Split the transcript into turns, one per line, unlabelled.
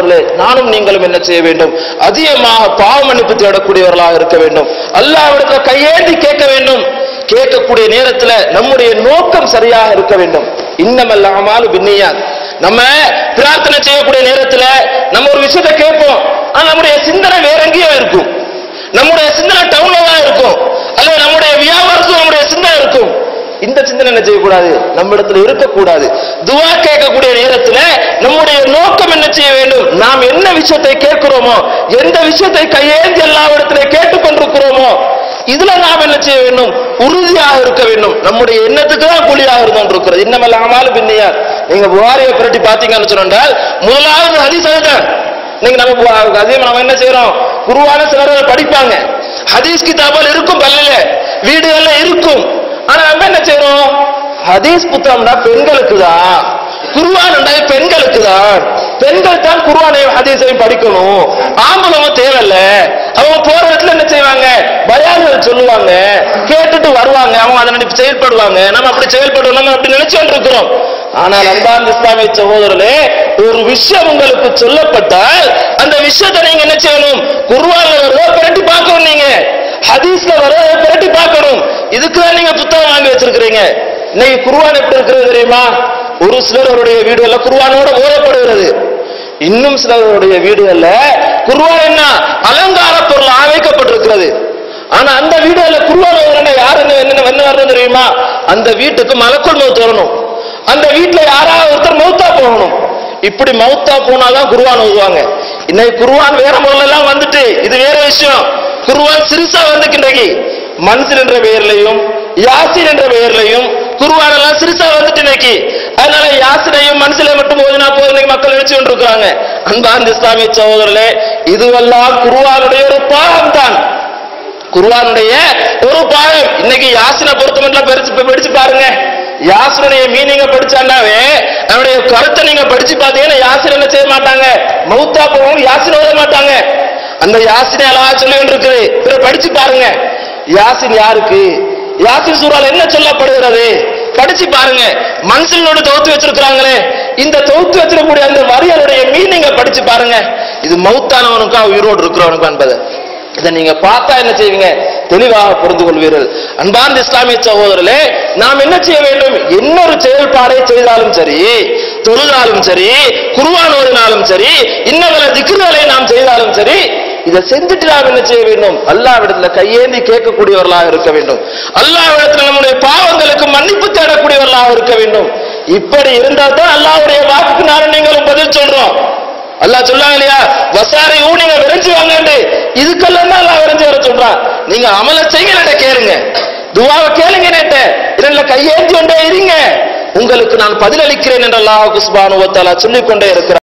சகோதரர்களே நானும் நீங்களும் என்ன செய்ய வேண்டும்? அதிகமாக பாவ மன்னிப்பு தேடக்கூடியவர்களாக இருக்க வேண்டும். அல்லாவிடத்தில் கையேந்தி கேட்க வேண்டும். கேட்கக்கூடிய நேரத்தில் நம்முடைய நோக்கம் சரியாக இருக்க வேண்டும். இன்னமல்லாமாலும் அமாலு நம்ம பிரார்த்தனை செய்யக்கூடிய நேரத்தில் நம்ம ஒரு விஷயத்தை கேட்போம். ஆனா நம்முடைய சிந்தனை வேற எங்கேயோ இருக்கும் நம்முடைய சிந்தனை டவுன்ல தான் இருக்கும் அல்லது நம்முடைய வியாபாரத்துல நம்முடைய சிந்தனை இருக்கும் இந்த சிந்தனை என்ன செய்யக்கூடாது? நம்ம இடத்துல இருக்கக்கூடாது. துவா கேட்கக்கூடிய நேரத்தில் நம்முடைய நோக்கம் என்ன செய்ய வேண்டும்? நாம் என்ன விஷயத்தை கேட்கிறோமோ எந்த விஷயத்தை கையேந்தி எல்லா இடத்துல கேட்டுக்கொண்டிருக்கிறோமோ இதுல நாம் என்ன செய்ய வேண்டும்? உறுதியாக இருக்க வேண்டும். நம்முடைய எண்ணத்துக்கு தான் கூலியாக இருந்தோம் இருக்கிறது இன்னமல் ஆமாலும் பின்னையார் நீங்க புகாரியை புரட்டி பாத்தீங்கன்னு சொன்னால் முதலாவது ஹதீஸ் அதுதான். நீங்க நம்ம பு- அதே நம்ம என்ன செய்யறோம்? குருவான சிலர் படிப்பாங்க. ஹதீஸ் கிதாபால் இருக்கும் பள்ளியில வீடுகள்ல இருக்கும். ஆனா நம்ம என்ன செய்யறோம்? ஹதீஸ் புத்தகம்னா பெண்களுக்கு தான் குருவான் பெண்களுக்கு தான் பெண்கள் தான் குருவானையும் ஹதீஸையும் படிக்கணும். ஆம்பளவங்க தேவையில்ல. அவங்க போற இடத்துல என்ன செய்வாங்க? பயான்கள் சொல்லுவாங்க. கேட்டுட்டு வருவாங்க. அவங்க அதை நினைப்பு செயல்படுவாங்க. நம்ம அப்படி செயல்படுவோம் நம்ம அப்படி நினைச்சுட்டு இருக்கிறோம். ஆனால் அன்பார்ந்த இஸ்லாமிய சகோதரர்களே ஒரு விஷயம் உங்களுக்கு சொல்லப்பட்டால் அந்த விஷயத்தை நீங்க என்ன செய்யணும்? குர்ஆன்ல வருதோ? பிரட்டி பார்க்கணும் நீங்க. ஹதீஸ்ல வருதோ இதுக்கு தான் நீங்க புத்தகம் வாங்கி வச்சிருக்கிறீங்க. இன்னைக்கு குருவான் எப்படி இருக்கிறது தெரியுமா? ஒரு சிலருடைய வீடுகள்ல குருவானோட ஓதப்படுகிறது. இன்னும் சிலருடைய வீடுகள்ல குருவான் என்ன? அலங்கார பொருள் அமைக்கப்பட்டிருக்கிறது ஆனா அந்த வீடுகள்ல குருவான் ஓதுறேன்னா யாரு என்ன என்ன என்ன வரணும் தெரியுமா? அந்த வீட்டுக்கு மலக்குள் மௌத்து வரணும். அந்த வீட்டுல யாராவது ஒருத்தர் மௌத்தா போகணும். இப்படி மௌத்தா போனாதான் குருவான் ஓதுவாங்க. இன்னைக்கு குருவான் வேற முறையெல்லாம் வந்துட்டு இது வேற விஷயம். குருவான் சிறுசா வந்துக்கு இன்றைக்கு மன்சில் என்ற பெயர்லையும் யாசின் என்ற பெயர்லையும் குருவானெல்லாம் சிறுசா வந்துட்டு இன்னைக்கு. அதனால யாசினையும் மனசுல மட்டும் ஓதினா போதும் மக்கள் நினைச்சு கொண்டு இருக்காங்க அன்பார்ந்த இஸ்லாமிய சகோதரர்களே இதுவெல்லாம் குருவானுடைய ஒரு பாகம் தான் குருவானுடைய ஒரு பாகம். இன்னைக்கு யாசினை பொறுத்த மட்டும் படிச்சு படிச்சு பாருங்க. யாசினுடைய மீனிங்க படிச்சாண்டாவே அவனுடைய கருத்தை நீங்க படிச்சு பார்த்தீங்கன்னா யாசின் என்ன செய்ய மாட்டாங்க? மௌத்தா போகவும் யாசின் ஓத மாட்டாங்க. அந்த யாசினை அழகா சொல்லி கொண்டு இருக்குது பிற படிச்சு பாருங்க. யாசின் யாருக்கு? யாசின் சூறால என்ன சொல்லப்படுகிறது? படிச்சு பாருங்க. மனசிலோடு தொகுத்து வச்சிருக்கிறாங்களே. இந்த தொகுத்து வச்சிருக்கக்கூடிய அந்த வரிகளுடைய மீனிங்க படிச்சு பாருங்க. இது மௌத்தானவனுக்கா உயிரோடு இருக்கிறவனுக்கும் என்பது. இதை நீங்க பார்த்தா என்ன செய்வீங்க? தெளிவாக புரிந்து கொள்வீர்கள். அன்பார்ந்த இஸ்லாமிய சகோதரர்களே நாம் என்ன செய்ய வேண்டும்? என்ன ஒரு செயல்பாடை செய்தாலும் சரி தொழுதாலும் சரி குருவானோரினாலும் சரி இன்னவர திக்குதலை நாம் செய்தாலும் சரி இதை செஞ்சுட்டு நாம் என்ன செய்ய வேண்டும்? அல்லாவிடத்துல கையேந்தி கேட்கக்கூடியவர்களாக இருக்க வேண்டும். அல்லாவிடத்துல நம்முடைய பாவங்களுக்கு மன்னிப்பு தேடக்கூடியவர்களாக இருக்க வேண்டும். இப்படி இருந்தா தான் அல்லாவுடைய வாக்குக்கு நானும் நீங்களும் பதில் சொல்றோம். அல்லாஹ் சொல்லாங்க இல்லையா? வசாரை ஊ நீங்க விரைஞ்சு வாங்கண்டு. இதுக்கெல்லாம் தான் அல்லாஹ் விரைஞ்சு வர சொல்றான். நீங்க அமல செய்யுங்க கேளுங்க. துவாவை கேளுங்க நேட்ட இதுல கையேந்தி கொண்டே இருங்க. உங்களுக்கு நான் பதிலளிக்கிறேன் என்று அல்லாஹ் குஸ்பானு சொல்லிக் கொண்டே இருக்கிறார்.